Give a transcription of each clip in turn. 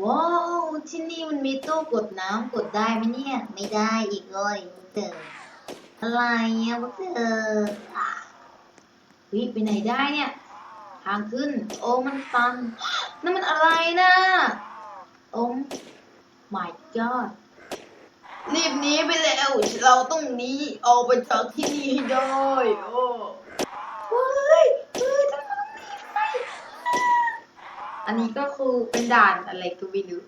ว้าวที่นี่มันมีตู้กดน้ำกดได้ไหมเนี่ย ไม่ได้อีกเลยพวกเธออะไรอะพวกเธออะเฮ้ยไปไหนได้เนี่ย ทางขึ้น โอ้มันตันนั่นมันอะไรนะโอ้ my god รีบหนีไปแล้ว เราต้องหนีออกไปจากที่นี่ให้ได้โอ้เฮ้ยเฮ้ยทำไมต้องหนีไป อันนี้ก็คือเป็นด่านอะไรก็ไม่รู้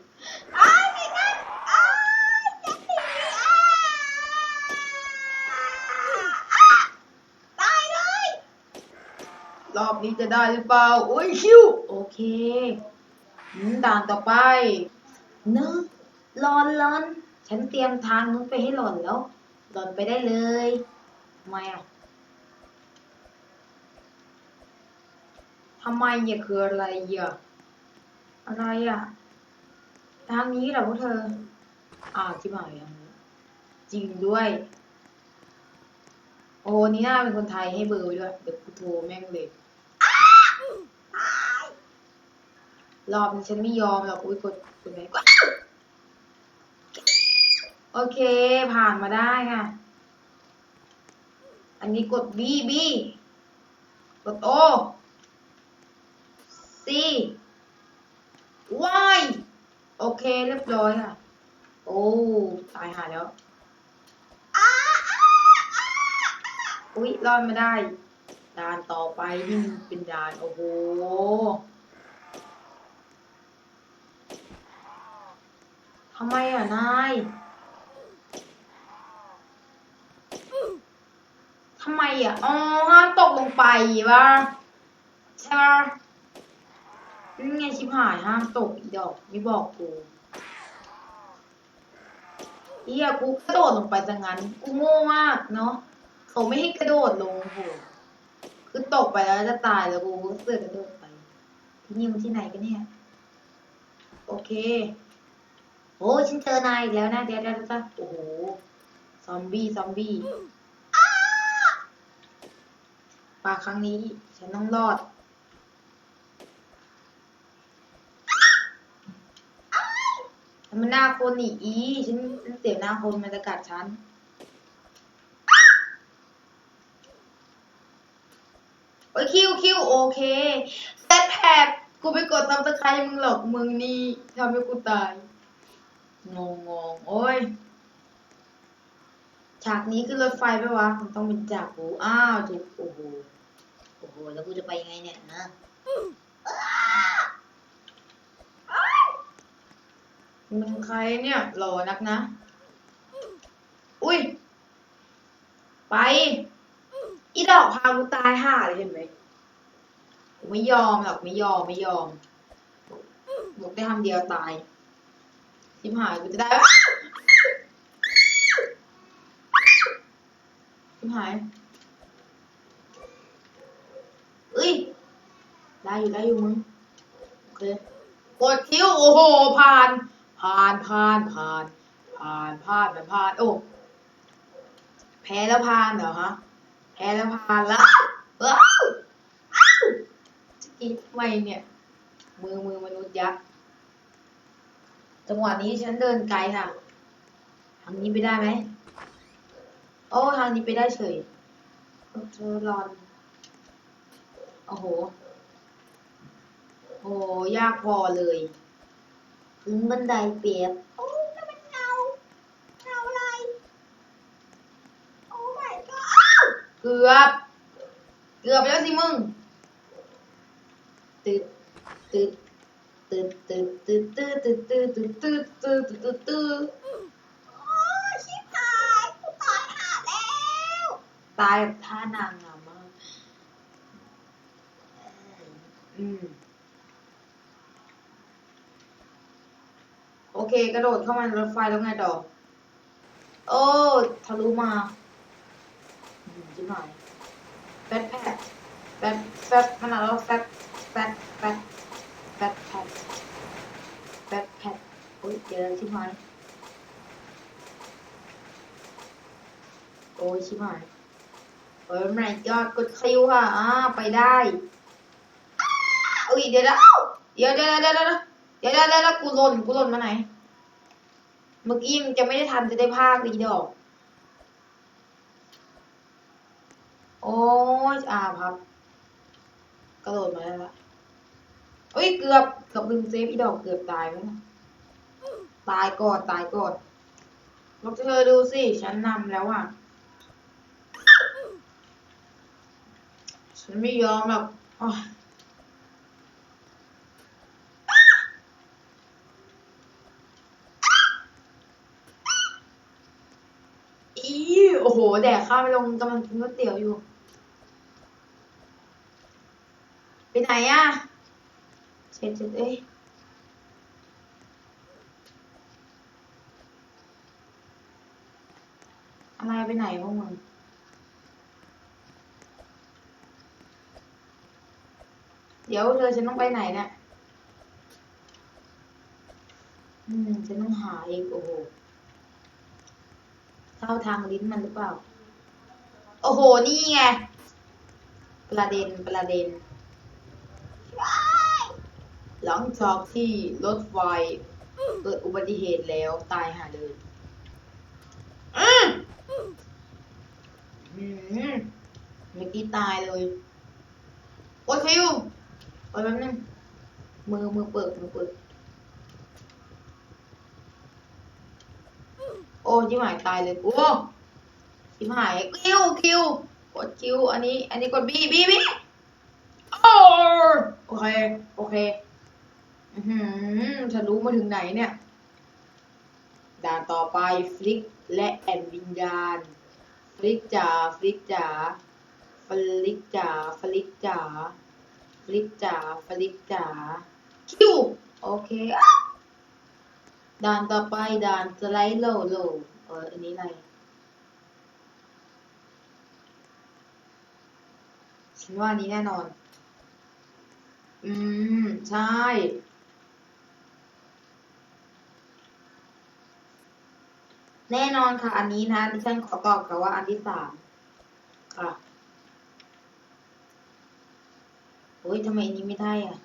อ้ายไม่ได้อ้ายจะหนีอ้ายอ้าตายเลย รอบนี้จะได้หรือเปล่า โอ้ยคิว โอเคอืมด่านต่อไปเนอะรอนรอน ฉันเตรียมทางนู้นไปให้หล่อนแล้ว หล่อนไปได้เลยทำไมอะทำไมเนี่ยคืออะไรอะ อะไรอะ ทางนี้เหรอพวกเธอ อ่าที่หมายอย่างนี้ จริงด้วย โอ้นี่น่าเป็นคนไทยให้เบอร์ไว้ด้วย เดี๋ยวกูโทรแม่งเลยรอบนี้ฉันไม่ยอมหรอก อุ้ยกดกดไหนกดโอเค ผ่านมาได้ค่ะ อันนี้กด B B กด O C Y โอเคเรียบร้อยค่ะ โอ้ตายหาแล้วอุ้ยรอดมาได้ ด่านต่อไปนี่เป็นด่าน โอ้โหทำไมอะ นายทำไมอะ อ๋อห้ามตกลงไปวะใช่ปะ นี่ไงชิบหายห้ามตกอีดอกไม่บอกกูเฮียกูกระโดดลงไปซะงั้น กูโง่มากเนาะเขาไม่ให้กระโดดลงโหคือตกไปแล้วจะตายแล้วกูก็เสือกกระโดดไปที่นี่มันที่ไหนกันเนี่ย โอเคโอ้ฉันเจอนายอีกแล้วนะเดี๋ยวเดี๋ยวเดี๋ยวโอ้โหซอมบี้ซอมบี้ปาครั้งนี้ ฉันต้องรอด มันหน้าคนอีกอีฉันฉันเสียหน้าคนมันจะกัดฉันโอ้ยคิวคิวโอเคแต่แผบกูไปกดซับสไครต์มึงหรอกมึงนี่ทำให้กูตาย งงงงโอ้ย ฉากนี้คือรถไฟไปวะมันต้องเป็นจากกูอ้าวถูกโอ้โห โอ้โห แล้วกูจะไปยังไงเนี่ยนะ มันใครเนี่ยหล่อนักนะ อุ้ย ไป อีดอกพากูตายห่าเลยเห็นไหมกูไม่ยอมหรอกไม่ยอมไม่ยอมบอกได้ทำเดียวตายทิมหายกูจะได้ทิมหายเอ้ย ได้อยู่ได้อยู่มึง โอเค กดคิ้วโอ้โหผ่าน ผ่านผ่านผ่านผ่านผ่านผ่านโอ้แพ้แล้วผ่านเหรอฮะแพ้แล้วผ่านแล้วว้าวอ้าวจะกินทำไมเนี่ย มือมือมนุษย์ยักษ์จังหวะนี้ฉันเดินไกลค่ะทางนี้ไปได้ไหมโอ้ทางนี้ไปได้เฉยเธอรอนโอ้โหโอ้ยากพอเลย ขึ้นบันไดเปียกโอ้นั่นมันเงาเงาอะไร โอ้ my god เกือบ เกือบไปแล้วสิมึงตึดตึดตึดตึดตึดตึดตึดตึดตึดตึดตึดตึดตึดโอ้ชิบหายกูตายหาแล้ว ตายแบบท่านางงามมากอืม โอ เค กระโดดเข้ามาในรถไฟแล้วไงต่อ โอ้ทะลุมาอืมจิ๋มหายแฟตแพดแฟตแฟตมันานว่าแฟตแฟตแฟตแฟตแพดแฟตแพดโอ้ยเจอชิบหายโอ้ยชิบหายเฮ้ยไม่ยอดกดคิวค่ะอ่าไปได้อ้าอุ้ยเดี๋ยวเดี๋ยวเดี๋ยวเดี๋ยวเดี๋ยวเดี๋ยวแล้วแล้วแล้วกูหล่นกูหล่นมาไหน เมื่อกี้มันจะไม่ได้ทันจะได้ภาคอีดอก โอ้ยอ่าครับ กระโดดมาแล้วละเอ้ย เกือบเกือบลืมเซฟอีดอกเกือบตายไหมนะตายก่อนตายก่อนลองเธอดูสิ ฉันนำแล้วอะ ฉันไม่ยอมหรอกอ้าวอี โอ้โห แดกข้าวไม่ลงกำลังกินก๋วยเตี๋ยวอยู่ ไปไหนอะเช็ดเช็ดเอ้ยอะไรไปไหนพวกมึงเดี๋ยวเธอฉันต้องไปไหนเนี่ย อืมฉันต้องหาอีกโอ้โห เข้าทางลิ้นมันหรือเปล่า โอ้โห นี่ไง ประเด็นประเด็นหลังจากที่รถไฟเกิดอุบัติเหตุแล้วตายหาเลยอืมอืมเมื่อกี้ตายเลย โอ้ยคิวไปแป๊บนึงมือมือเปิดมือเปิด โอ้ชิบหายตายเลยโอ้ชิบหายคิวคิวกดคิวอันนี้ อันนี้กดบีบีบีโอ้โอเคโอเคอือหือฉันรู้มาถึงไหนเนี่ยด่านต่อไปฟลิกและแอนวิญญาณฟลิกจ๋าฟลิกจ๋าฟลิกจ๋าฟลิกจ๋าฟลิกจ๋าฟลิกจ๋าคิวโอเคอะ ด่านต่อไปด่านสไลด์โลโลเอออันนี้อะไรฉันว่านี้แน่นอน อืม ใช่ แน่นอนค่ะ อันนี้นะดิฉันขอตอบกับว่าอันที่สามค่ะโอ้ยทำไมนนี้ไม่ได้อะ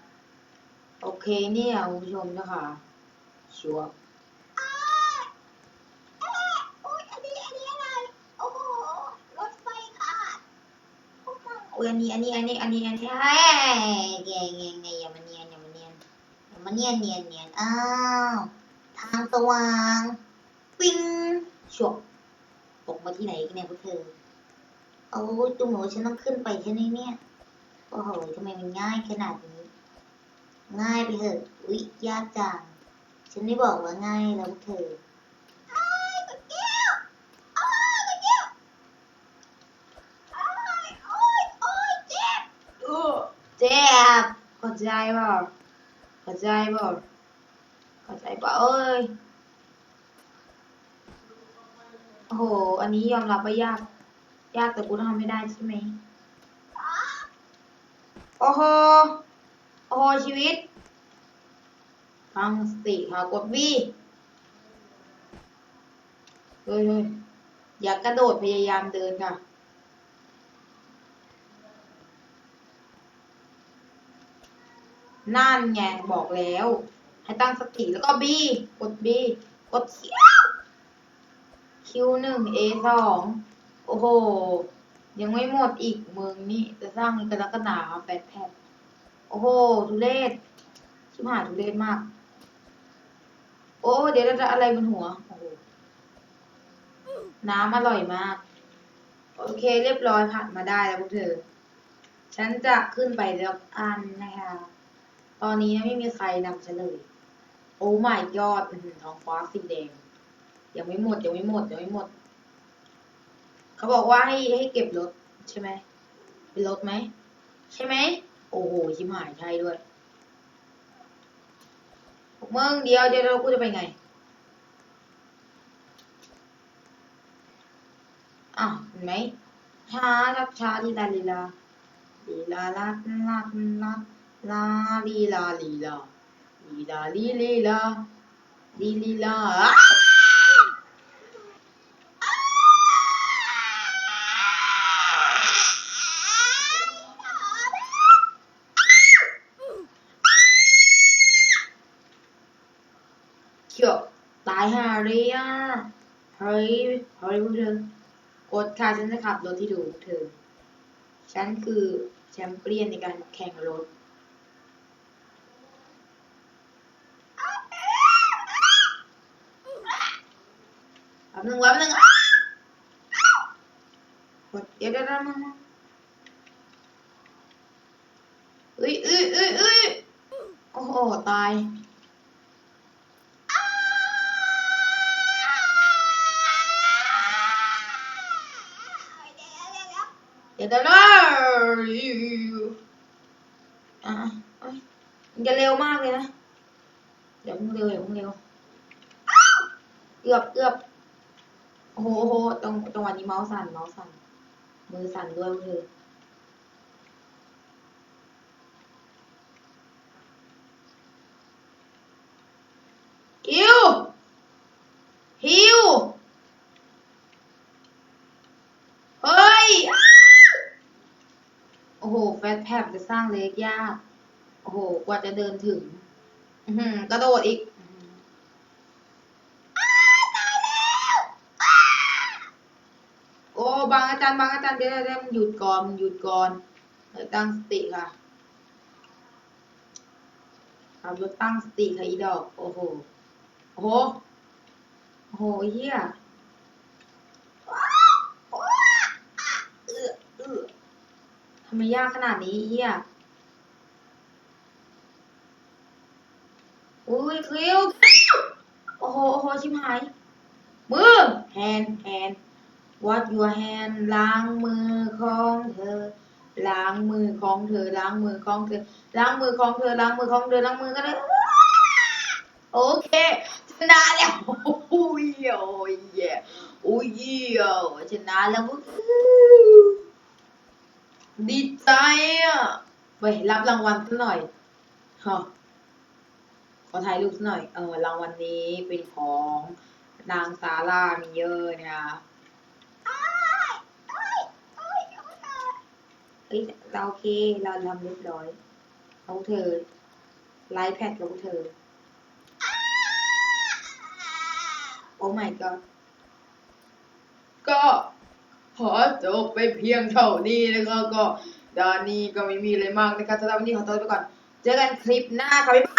โอเคเนี่ยคุณผู้ชมนะคะชัวร์ โอ๊ยอันนี้อันนี้อะไร โอ้โห รถไฟขาดพวกมึง โอ้ยอันนี้อันนี้อันนี้อันนี้อันนี้เฮ้ยแกไงไงอย่ามาเนียนอย่ามาเนียนอย่ามาเนียนเนียนเนียนอ้าวทางสว่างปิ้งชัวร์ตกมาที่ไหนกันเนี่ยพวกเธอโอ้ยตุ้มหนูฉันต้องขึ้นไปใช่ไหมเนี่ยโอ้โหทำไมมันง่ายขนาดนี้ ง่ายไปเถอะอุ๊ยยากจังฉันไม่บอกว่าง่ายแล้วพวกเธอายกดแก้วอ้ายกดแก้วอ้ายโอ๊ยโอ๊ยเจ็บ เออเจ็ บเข้าใจเปล่เข้าใจเปล่เข้าใจเปล่เอ้ยโอ้โห อันนี้ยอมรับว่ายาก ยากแต่กูทำไม่ได้ใช่ไหมโอ้โห โอ้โห ชีวิตฟังสติค่ะกดวีเฮ้ยเฮ้ยอย่ากระโดดพยายามเดินค่ะ นั่นไงบอกแล้ว ให้ตั้งสติแล้วก็บีกดบีกดคิวหนึ่งเอสองโอ้โห ยังไม่หมดอีกเมึงนี่จะสร้างกระดักกระหนาแปดแผ่นโอ้โหทุเรศชิบหายทุเรศมาก โอ้เดี๋ยวเราจะอะไรบนหัวโอ้โหน้ำอร่อยมาก โอเค เรียบร้อยผ่านมาได้แล้วพวกเธอ ฉันจะขึ้นไปแล้วอันนะคะ ตอนนี้ไม่มีใครนำฉันเลย โอ้ my god อื้อหือท้องฟ้าสีแดง ยังไม่หมดยังไม่หมดยังไม่หมด เขาบอกว่าให้ให้เก็บรถใช่ไหม เป็นรถไหม ใช่ไหม โอ้โหชิมหายใช่ด้วยพวกมึงเดียวเดี๋ยวเรากูจะไปไง อ้าวเห็นไหมช้าชักช้าลีลาลีลาลีลาลาลาลา ลาลีลาลีลาลีลาลีลีลาลีลีลาอะชี่ยตายหาเลยอะเฮ้ยเฮ้ยพวกเธอกดค่ะฉันจะขับรถที่ดูกเธอ ฉันคือแชมเปี้ยนในการแข่งรถ แป๊บนึงแป๊บนึงอ้าวกดเดี๋ยวเดี๋ยวเดี๋ยวมามาเอ้ยเอ้ยเอ้ยเอ้ยโอ้โหตายเดี๋ยวเดี๋ยวอะอ้ยมันจะเร็วมากเลยนะ เดี๋ยวมึงเร็วเดี๋ยวมึงเร็วเกือบเกือบ โอ้โหโหตรงจังหวะนี้เมาส์สั่นเมาส์สั่น มือสั่นด้วยมือฮิวฮิวเฮ้ย โอ้โห แฟตแท็บจะสร้างเล็กยาก โอ้โห กว่าจะเดินถึงอือหือกระโดดอีกอื้อหืออ้าตายแล้วอ้าโอางอาจารย์บางอาจารย์เดี๋ยวเดี๋ยวมึงหยุดก่อนหยุดก่อนตั้งสติค่ะขับรถตั้งสติค่ะอีดอกโอ้โหโอ้โหโอ้โหเฮียทำไมยากขนาดนี้เฮียอุ้ยคลิวโอ้โหโอ้โหชิบหายมือแฮนแฮน what your hand ล้างมือของเธอ ล้างมือของเธอ ล้างมือของเธอ ล้างมือของเธอ ล้างมือของเธอ ล้างมือกันเลยโอเคชนะแล้วโอ้ยโอ้ยโอ้ยชนะแล้วดีใจอะไปรับรางวัลกันหน่อยฮะขอถ่ายรูปสักหน่อย เออรางวัลนี้เป็นของนางซาร่ามีเยอะนะคะ เอ้ยเราโอเค เราทำเรียบร้อยเอาเธอ ไลฟ์แพดกับเธอ โอ้ my god ก็ขอจบไปเพียงเท่านี้นะคะก็ดานนี้ก็ไม่มีอะไรมากนะคะสำหรับวันนี้ขอตัวไปก่อน เจอกันคลิปหน้าค่ะบ๊ายบาย